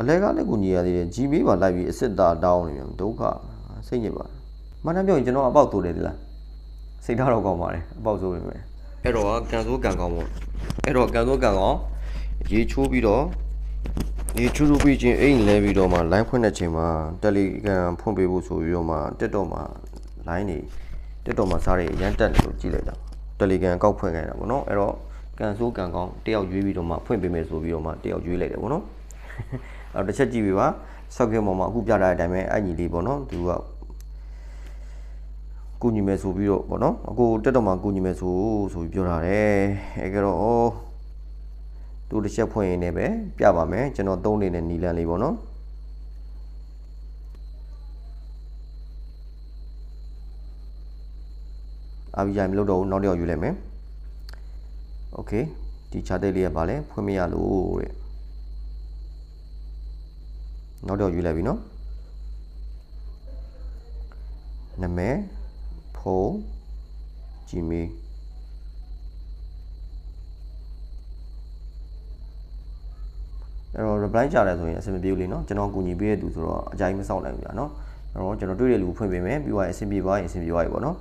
အလဲကလည်းကိုညီရသေးတယ် GB ပါလိုက်ပြီးအစ်စ်တာတောင်းနေမြန်ဒုက္ခစိတ်ညစ်ပါမနှမ်းပြောရင်ကျွန်တော်အပေါက်တိုးတယ်ဒီလားစိတ်ထားတော့ကောင်းပါတယ်အပေါက်ဆိုပေမဲ့အဲ့တော့ကန်ဆိုးကန်ကောင်းပေါ့အဲ့တော့ကန်ဆိုးကန်ကောင်းရေချိုးပြီးတော့ရေချိုးချိုးပြီးချင်းအိမ်လဲပြီးတော့မှ line ဖွင့်တဲ့ချိန်မှာ Telegram ဖွင့်ပေးဖို့ဆိုပြီးတော့မှ TikTok မှာ line နေ TikTok မှာစားရအရန်တက်တယ်လို့ကြည့်လိုက်တာ Telegram ကောက်ဖွင့်ခိုင်းတာပေါ့နော်အဲ့တော့ကန်ဆိုးကန်ကောင်းတယောက်ရွေးပြီးတော့မှဖွင့်ပေးမယ်ဆိုပြီးတော့မှတယောက်ရွေးလိုက်တယ်ပေါ့နော် အဲ့တော့တစ်ချက်ကြည့်ပြီပါဆောက်ကင်းပေါ်မှာအခုပြထားတဲ့အတိုင်းပဲအဲ့ညီလေးပေါ့နော်သူကကူညီမယ်ဆိုပြီးတော့ပေါ့နော်အခုတက်တော့မှကူညီမယ်ဆိုဆိုပြီးပြောထားတယ်အဲ့ကတော့သူတစ်ချက်ဖွင့်ရင်းနဲ့ပဲပြပါမယ်ကျွန်တော်သုံးနေတဲ့နီလန်လေးပေါ့နော်အာဘီဂျိုင်မလုပ်တော့ဘူးနောက်တစ်ယောက်ယူလိုက်မယ်โอเคဒီ chart လေးကပါလဲဖွင့်မရလို့တဲ့ နောက်တော့ယူလိုက်ပြီနော်နာမည်ဖုန်း Gmail အဲ့တော့ reply ကြတယ်ဆိုရင်အဆင်မပြေဘူးလေနော်ကျွန်တော်ကူညီပေးရတဲ့သူဆိုတော့အကြိုင်းမစောင့်နိုင်ဘူးကြာနော်အဲ့တော့ကျွန်တော်တွေ့တဲ့လူဖွင့်ပေးမယ်ပြီးသွားရင်အဆင်ပြေသွားရင်အဆင်ပြေသွားပြီပေါ့နော်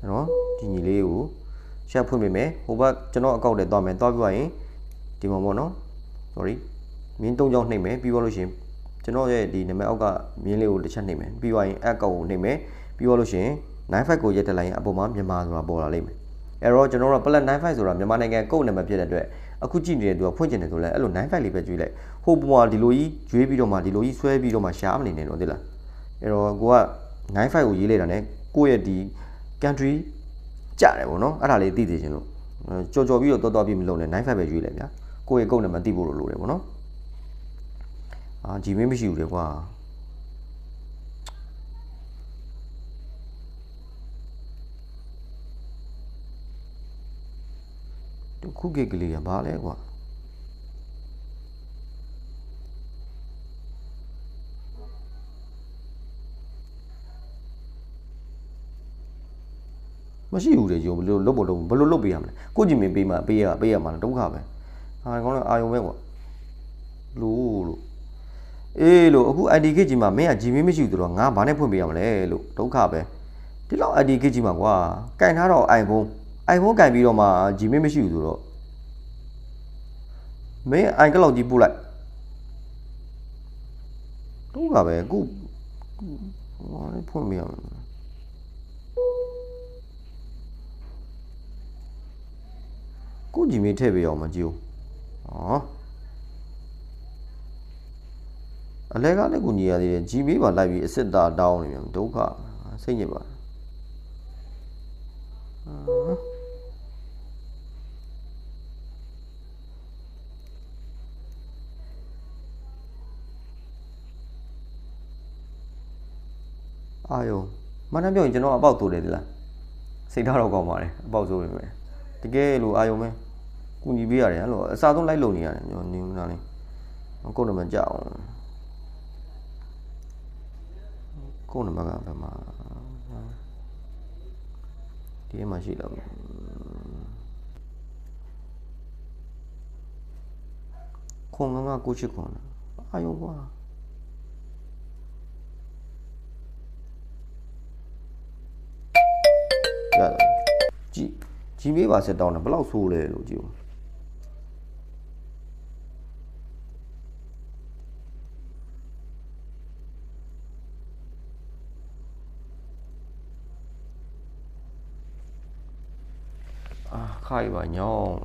အဲ့တော့ဒီညီလေးကို share ဖွင့်ပေးမယ်ဟိုဘက်ကျွန်တော်အကောင့်ထဲသွားမယ်သွားပြီးသွားရင်ဒီမှာပေါ့နော် sorry မင်း၃ကြောင်းနှိပ်မယ်ပြီးသွားလို့ရှိရင်ကျွန်တော်ရဲ့ဒီနာမည်အောက်ကမင်းလေးကိုတစ်ချက်နှိပ်မယ်ပြီးသွားရင် app ကိုနှိပ်မယ်ပြီးသွားလို့ရှိရင်95ကိုရက်တက်လိုက်ရင်အပေါ်မှာမြန်မာဆိုတာပေါ်လာလိမ့်မယ်အဲ့တော့ကျွန်တော်တို့ plus 95ဆိုတာမြန်မာနိုင်ငံကုတ်နာမည်ဖြစ်တဲ့အတွက်အခုကြည့်နေတဲ့သူကဖွင့်ကျင်တယ်ဆိုလဲအဲ့လို95လေးပဲကြွေးလိုက်ဟိုပေါ်မှာဒီလိုကြီးကျွေးပြီးတော့မှဒီလိုကြီးဆွဲပြီးတော့မှရှားမနေနဲ့တော့သိလားအဲ့တော့ကိုက95ကိုရေးလိုက်တာ ਨੇ ကိုယ့်ရဲ့ဒီ country ကြတယ်ပေါ့နော်အဲ့ဒါလေးသိသိချင်းလို့ကြော်ကြော်ပြီးတော့တော်တော်ပြီးမလုပ်နဲ့95ပဲရွေးလိုက်ဗျာကိုယ့်ရဲ့ကုတ်နာမည်သိဖို့လိုတယ်ပေါ့နော် အာဂျီမင်းမရှိဘူးလေကွာဒီခုကိတ်ကလေးကဘာလဲကွာမရှိဘူးလေဂျိုဘယ်လိုလုပ်ဖို့လုပ်ဘယ်လိုလုပ်ပေးရမလဲကိုကြည့်မင်းပေးမှပေးရပေးရမှာဒုက္ခပဲဟာကောင်းတော့အာယုံပဲကွာလို့လို့ အေးလို့အခု ID ခေတ်ကြီးမှာမင်းက Gmail မရှိဘူးဆိုတော့ငါဘာနဲ့ဖွင့်ပေးရမလဲလို့ဒုက္ခပဲဒီလောက် ID ခေတ်ကြီးမှာကွာကင်ထားတော့ iPhone iPhone ကင်ပြီးတော့မှ Gmail မရှိဘူးဆိုတော့မင်း iCloud ကြီးပို့လိုက်ဒုက္ခပဲအခုဘာလဲဖွင့်ပေးရမလဲကို Gmail ထည့်ပေးအောင်မကြည့်ဘူးဟော အလဲကလည်းကိုညီရသေးတယ် GB ပါလိုက်ပြီးအစ်စ်တာတောင်းနေမြန်ဒုက္ခစိတ်ညစ်ပါအာယုံမနှမ်းပြောရင်ကျွန်တော်အပေါက်တိုးတယ်ဒီလားစိတ်ထားတော့ကောင်းပါတယ်အပေါက်ဆိုပေမဲ့တကယ်လို့အာယုံပဲကူညီပေးရတယ်အဲ့လိုအစားဆုံးလိုက်လုံနေရတယ်ကျွန်တော်နေမနာလေးကိုယ်နံပါတ်ကြအောင် ကိုယ်နံပါတ်ကဘယ်မှာဒီမှာရှိတော့ခွန်ငငကိုချစ်ခွန်အာယုကွာရတယ်ကြည်ကြည်မေးပါဆက်တောင်းတယ်ဘယ်လောက်ဆိုးလဲလို့ကြည့်ဦး အာ ခိုက်ပါညောင်း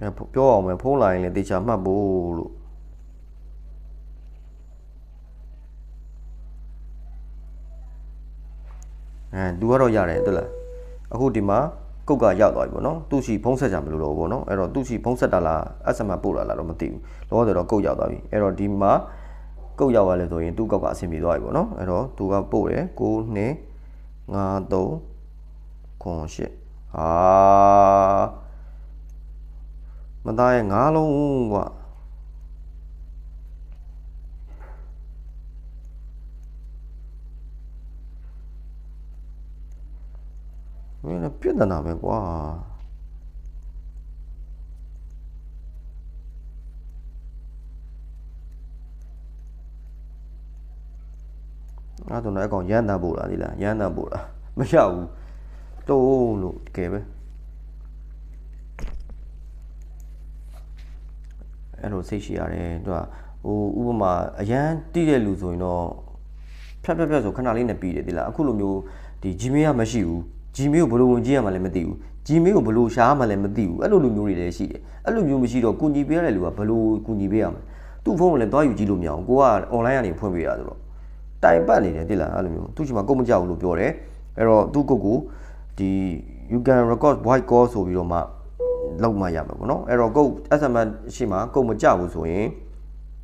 အဲပြောအောင်မယ်ဖုန်းလိုင်းလည်းတေချာမှတ်ဖို့လို့အဲသူကတော့ရတယ်ဟုတ်လားအခုဒီမှာကုတ်ကရောက်သွားပြီပေါ့နော်သူ့ရှိဖုံးဆက်ကြမလို့တော့ဘူးပေါ့နော်အဲ့တော့သူ့ရှိဖုံးဆက်တာလား SMS ပို့လာလားတော့မသိဘူးလောဆယ်တော့ကုတ်ရောက်သွားပြီအဲ့တော့ဒီမှာ ကုတ်ရောက်သွားလဲဆိုရင်သူ့ကောက်ကအဆင်ပြေသွားပြီပေါ့နော်အဲ့တော့သူကပို့တယ်6 2 5 3 9 8ဟာမသားရဲ့9လုံးကွာမင်းလည်းပြဿနာပဲကွာ အဲ့တော့လည်းအကောင်ရမ်းတန်ပို့လာဒီလားရမ်းတန်ပို့လာမရဘူးတုံးလို့တကယ်ပဲအဲ့လိုစိတ်ရှိရတယ်သူကဟိုဥပမာအရန်တိတဲ့လူဆိုရင်တော့ဖြတ်ဖြတ်ဖြတ်ဆိုခဏလေးနဲ့ပြီးတယ်ဒီလားအခုလိုမျိုးဒီ Gmail ကမရှိဘူး Gmail ကိုဘယ်လိုဝင်ကြည့်ရမှလည်းမသိဘူး Gmail ကိုဘယ်လိုရှားမှလည်းမသိဘူးအဲ့လိုလူမျိုးတွေလည်းရှိတယ်အဲ့လိုမျိုးမရှိတော့ကုညီပေးရတဲ့လူကဘယ်လိုကုညီပေးရမလဲသူ့ဖုန်းကိုလည်းတွားယူကြည့်လို့မရအောင်ကိုက online ကနေဖွင့်ပေးရဆိုတော့ တိုင်ပတ်နေတယ်တိလားအဲ့လိုမျိုးသူ့ချိန်မှာကိုမကြောက်ဘူးလို့ပြောတယ်အဲ့တော့သူ့ကိုကိုဒီ you can record voice call ဆိုပြီးတော့မှလောက်မှရမှာပေါ့နော်အဲ့တော့ကို SMS ရှိမှကိုမကြဘူးဆိုရင်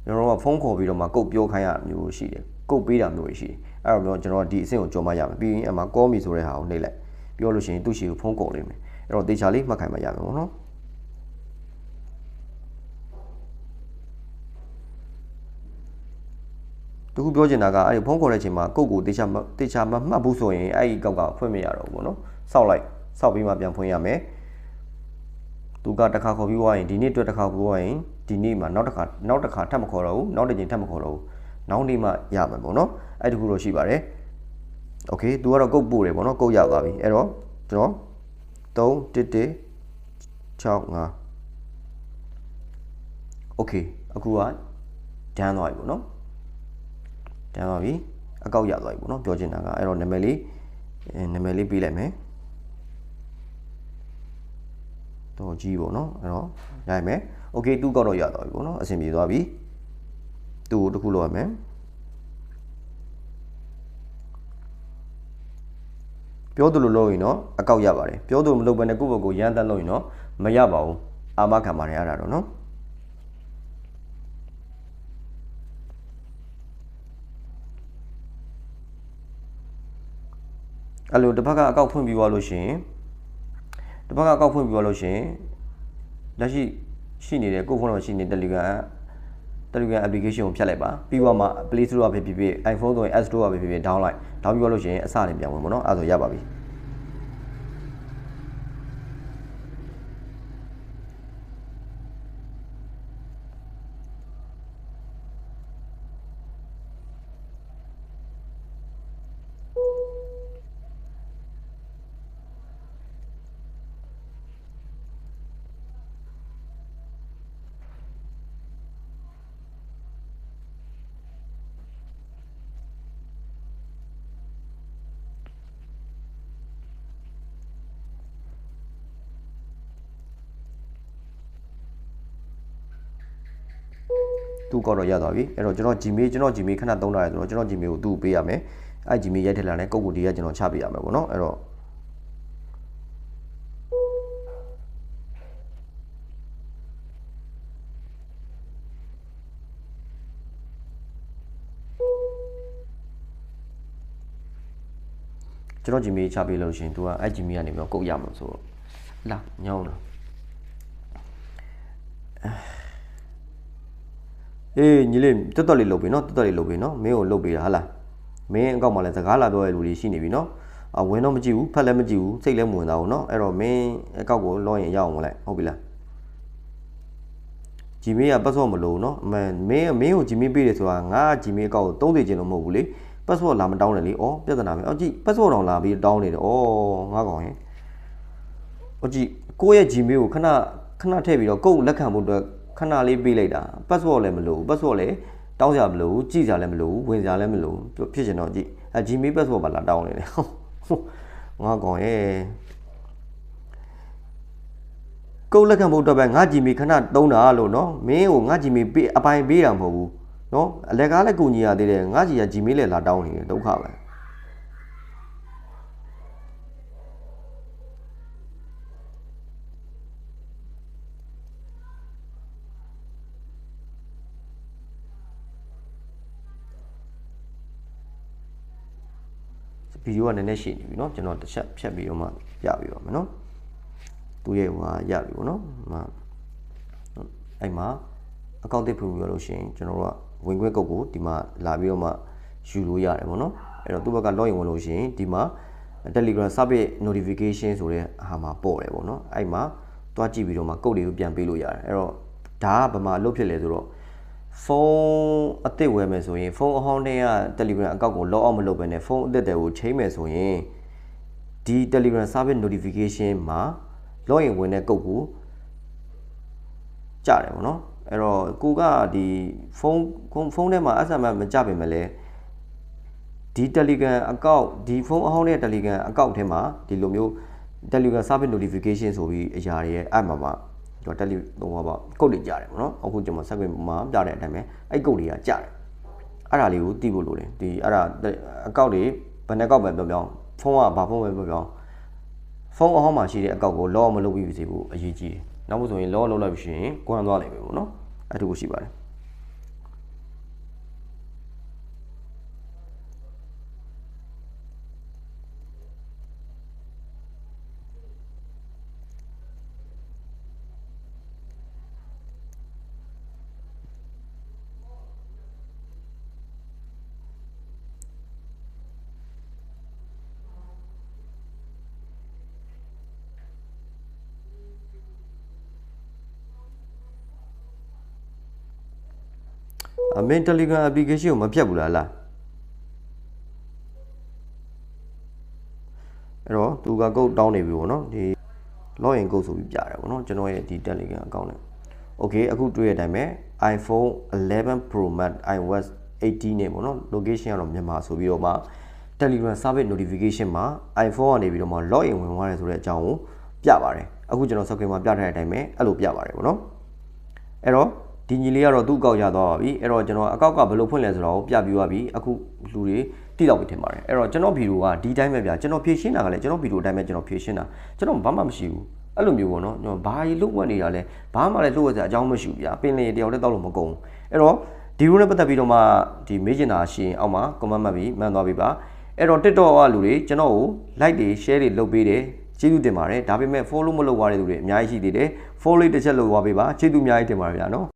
ကျွန်တော်ကဖုန်းခေါ်ပြီးတော့မှကုတ်ပြောခိုင်းရမျိုးရှိတယ်ကုတ်ပေးတာမျိုးရှိတယ်အဲ့တော့ကျွန်တော်ဒီအဆင့်ကိုကြော်မှရမယ်ပြီးရင်အမှ call me ဆိုတဲ့ဟာကိုနှိပ်လိုက်ပြောလို့ရှိရင်သူ့ရှိကိုဖုန်းခေါ်လိမ့်မယ်အဲ့တော့တေချာလေးမှတ်ခိုင်းမှရမယ်ပေါ့နော် တခုပြောချင်တာကအဲ့ဒီဖုန်းခေါ်တဲ့အချိန်မှာကုတ်ကိုတေချာတေချာမမှတ်ဘူးဆိုရင်အဲ့ဒီကောက်ကဖွင့်မရတော့ဘူးပေါ့နော်စောက်လိုက်စောက်ပြီးမှပြန်ဖွင့်ရမယ်သူကတစ်ခါခေါ်ပြီးသွားရင်ဒီနေ့အတွက်တစ်ခါခေါ်သွားရင်ဒီနေ့မှာနောက်တစ်ခါနောက်တစ်ခါထပ်မခေါ်တော့ဘူးနောက်တစ်ချိန်ထပ်မခေါ်တော့ဘူးနောက်နေ့မှရမယ်ပေါ့နော်အဲ့ဒီခုတော့ရှိပါတယ်โอเคသူကတော့ကုတ်ပို့တယ်ပေါ့နော်ကုတ်ရောက်သွားပြီအဲ့တော့ကျွန်တော်3 1 1 6 5โอเคအခုကဒန်းသွားပြီပေါ့နော် တန်ပါပြီအကောက်ရသွားပြီပေါ့နော်ပြောချင်တာကအဲ့တော့နာမည်လေးနာမည်လေးပေးလိုက်မယ်တော့ကြီးပေါ့နော်အဲ့တော့ရရမယ် okay သူ့ကောက်တော့ရသွားပြီပေါ့နော်အဆင်ပြေသွားပြီသူ့ကိုတစ်ခုလောက်ရမယ်ပြောသူလိုလုပ်ရင်တော့အကောက်ရပါတယ်ပြောသူမလုပ်ဘဲနဲ့ကိုယ့်ဘက်ကိုရမ်းတက်လုပ်ရင်တော့မရပါဘူးအာမခံပါတယ်အဲ့ဒါတော့နော် အဲ့လိုတစ်ဖက်ကအကောက်ဖွင့်ပြီးသွားလို့ရှိရင်တစ်ဖက်ကအကောက်ဖွင့်ပြီးသွားလို့ရှိရင်လက်ရှိရှိနေတဲ့ကိုယ့်ဖုန်းမှာရှိနေတဲ့ Telegram Telegram application ကိုဖြတ်လိုက်ပါပြီးတော့မှ Play Store ကဖြစ်ဖြစ် iPhone ဆိုရင် App Store ကဖြစ်ဖြစ် download down ပြီးလို့ရှိရင်အစနဲ့ပြန်ဝင်ပါတော့အဲ့ဒါဆိုရပါပြီ သူ့ကောက်တော့ရသွားပြီအဲ့တော့ကျွန်တော် Gmail ကျွန်တော် Gmail ခဏသုံးလာတယ်ဆိုတော့ကျွန်တော် Gmail ကိုသူ့ပေးရမယ်အဲ့ Gmail ရိုက်ထည့်လာတဲ့ကုတ်ကိုဒီကကျွန်တော်ချပေးရမယ်ပေါ့နော်အဲ့တော့ကျွန်တော် Gmail ချပေးလို့ရှင်သူကအဲ့ Gmail ကနေပြီးတော့ကုတ်ရမှာဆိုတော့လာညောင်းတော့ အေးညီလေးတွတ်တွတ်လေးလုပ်ပေးနော်တွတ်တွတ်လေးလုပ်ပေးနော်မင်းကိုလုပ်ပေးတာဟာလားမင်းအကောက်မှာလည်းစကားလာပြောရတဲ့လူတွေရှိနေပြီနော်အဝင်တော့မကြည့်ဘူးဖက်လည်းမကြည့်ဘူးစိတ်လည်းမဝင်သားဘူးနော်အဲ့တော့မင်းအကောက်ကိုလောရင်ရအောင်မလိုက်ဟုတ်ပြီလားဂျီမေးကပတ်စော့မလို့နော်အမှန်မင်းမင်းကိုဂျီမေးပေးတယ်ဆိုတာငါဂျီမေးအကောက်ကို30ကျင်လို့မဟုတ်ဘူးလေပတ်စော့လာမတောင်းနဲ့လေဩပြဿနာပဲအော်ကြည့်ပတ်စော့တောင်လာပြီးတောင်းနေတယ်ဩငါကောင်ရင်ဩကြည့်ကိုယ့်ရဲ့ဂျီမေးကိုခဏခဏထည့်ပြီးတော့ကိုယ့်လက်ခံဖို့အတွက် ခဏလေးပေးလိုက်တာ password လည်းမလိုဘူး password လည်းတောင်းကြမလို့ကြည့်ကြလည်းမလို့ဝင်ကြလည်းမလို့ဖြစ်ချင်တော့ကြည့်အဲ Gmail password ပါလာတောင်းနေတယ်ငါကောင်ရဲ့ကုတ်လက်ခံဖို့အတွက်ပဲငါ Gmail ခဏတုံးတာလို့နော်မင်းကိုငါ Gmail ပေးအပိုင်ပေးတာမဟုတ်ဘူးနော်အလက်ကားလည်းကူညီရသေးတယ်ငါကြီးက Gmail လည်းလာတောင်းနေတယ်ဒုက္ခပဲ ဗီဒီယိုကနည်းနည်းရှည်နေပြီเนาะကျွန်တော်တစ်ချက်ဖြတ်ပြီးတော့မှရပြီပါမယ်เนาะသူရဲ့ဟိုဟာရပြီပေါ့เนาะဟိုအဲ့မှာအကောင့်တစ်ဖွင့်ပြီးလို့ရှိရင်ကျွန်တော်တို့ကဝင်ခွင့်ကုတ်ကိုဒီမှာလာပြီးတော့မှယူလို့ရတယ်ပေါ့နော်အဲ့တော့သူ့ဘက်က login ဝင်လို့ရှိရင်ဒီမှာ Telegram service notification ဆိုတဲ့ဟာမှာပေါ်တယ်ပေါ့နော်အဲ့မှာတွားကြည့်ပြီးတော့မှကုတ်တွေကိုပြန်ပေးလို့ရတယ်အဲ့တော့ဒါကဘာမှလုပ်ဖြစ်လဲဆိုတော့ ဖုန်းအသစ်ဝယ်မယ်ဆိုရင်ဖုန်းအဟောင်းတွေက Telegram အကောင့်ကို log out မလုပ်ဘဲနဲ့ဖုန်းအသစ်တွေကိုချိန်မယ်ဆိုရင်ဒီ Telegram service notification မှာ login ဝင်တဲ့ကုတ်ကိုကြားတယ်ပေါ့နော်အဲ့တော့ကိုကဒီဖုန်းဖုန်းထဲမှာ SMS မကြပင်မလဲဒီ Telegram အကောင့်ဒီဖုန်းအဟောင်းတဲ့ Telegram အကောင့်ထဲမှာဒီလိုမျိုး Telegram service notification ဆိုပြီးအရာတွေရဲ့ app မှာ ပါတော့ tele ဟိုပါကုတ်တွေကြားတယ်ပေါ့နော်အခုကျွန်တော်ဆက်ခွင့်မှာပြတဲ့အတိုင်းပဲအဲ့ကုတ်တွေကကြားတယ်အဲ့ဒါလေးကိုသိဖို့လိုတယ်ဒီအဲ့ဒါအကောင့်တွေဘယ်နှကောက်ပဲပြောပြောဖုန်းကဘာဖုန်းပဲပြောပြောဖုန်းအဟောင်းမှာရှိတဲ့အကောင့်ကို log မလုပ်ပြီးစေဖို့အရေးကြီးတယ်နောက်မှဆိုရင် log လုပ်လိုက်ပြီရှိရင်ကွမ်းသွားနိုင်ပြီပေါ့နော်အဲ့ဒါကိုရှိပါတယ် အမင်း Telegram application ကိုမပြတ်ဘူးလားလားအဲ့တော့သူကကုတ်တောင်းနေပြီပေါ့နော်ဒီ login ကုတ်ဆိုပြီးပြတယ်ပေါ့နော်ကျွန်တော်ရဲ့ဒီ Telegram account နဲ့ Okay အခုတွေ့ရတဲ့အတိုင်းပဲ iPhone 11 Pro Max iOS 18နဲ့ပေါ့နော် location ကတော့မြန်မာဆိုပြီးတော့မှ Telegram service notification မှာ iPhone ကနေပြီးတော့မှ login ဝင်သွားတယ်ဆိုတဲ့အကြောင်းကိုပြပါတယ်အခုကျွန်တော် screen မှာပြထားတဲ့အတိုင်းပဲအဲ့လိုပြပါတယ်ပေါ့နော်အဲ့တော့ ဒီညီလေးကတော့သူ့အကောက်ရသွားပါပြီအဲ့တော့ကျွန်တော်အကောက်ကဘယ်လိုဖွင့်လဲဆိုတော့ပြပြီးသွားပြီအခုလူတွေတိတော့ပြီထင်ပါတယ်အဲ့တော့ကျွန်တော်ဗီဒီယိုကဒီတိုင်းပဲဗျာကျွန်တော်ဖြည့်ရှင်းတာကလည်းကျွန်တော်ဗီဒီယိုအတိုင်းပဲကျွန်တော်ဖြည့်ရှင်းတာကျွန်တော်ဘာမှမရှိဘူးအဲ့လိုမျိုးပေါ့နော်ကျွန်တော်ဘာကြီးလုတ်ဝက်နေတာလဲဘာမှလည်းလုတ်ဝက်စရာအကြောင်းမရှိဘူးဗျာပင်လေတယောက်တည်းတောက်လို့မကုန်အဲ့တော့ဒီရိုးနဲ့ပတ်သက်ပြီးတော့မှဒီမေးချင်တာရှိရင်အောက်မှာ comment မှတ်ပြီးမှန်သွားပြီပါအဲ့တော့ TikTok ကလူတွေကျွန်တော်ကို like တွေ share တွေလုပ်ပေးတယ်ကျေးဇူးတင်ပါတယ်ဒါပေမဲ့ follow မလုပ်ရတဲ့လူတွေအများကြီးရှိသေးတယ် follow လေးတစ်ချက်လုပ်သွားပေးပါကျေးဇူးအများကြီးတင်ပါတယ်ဗျာနော်